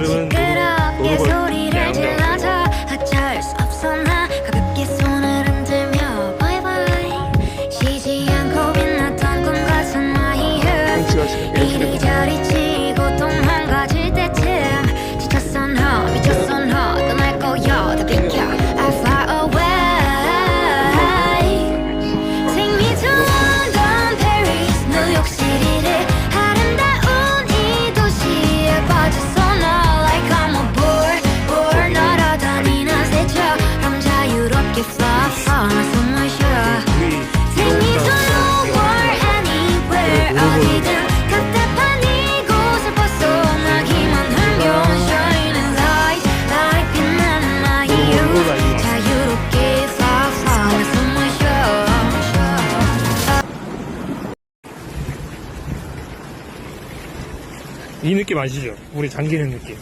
노래는 어디든 이 느낌 아시죠? 우리 잠기는 느낌.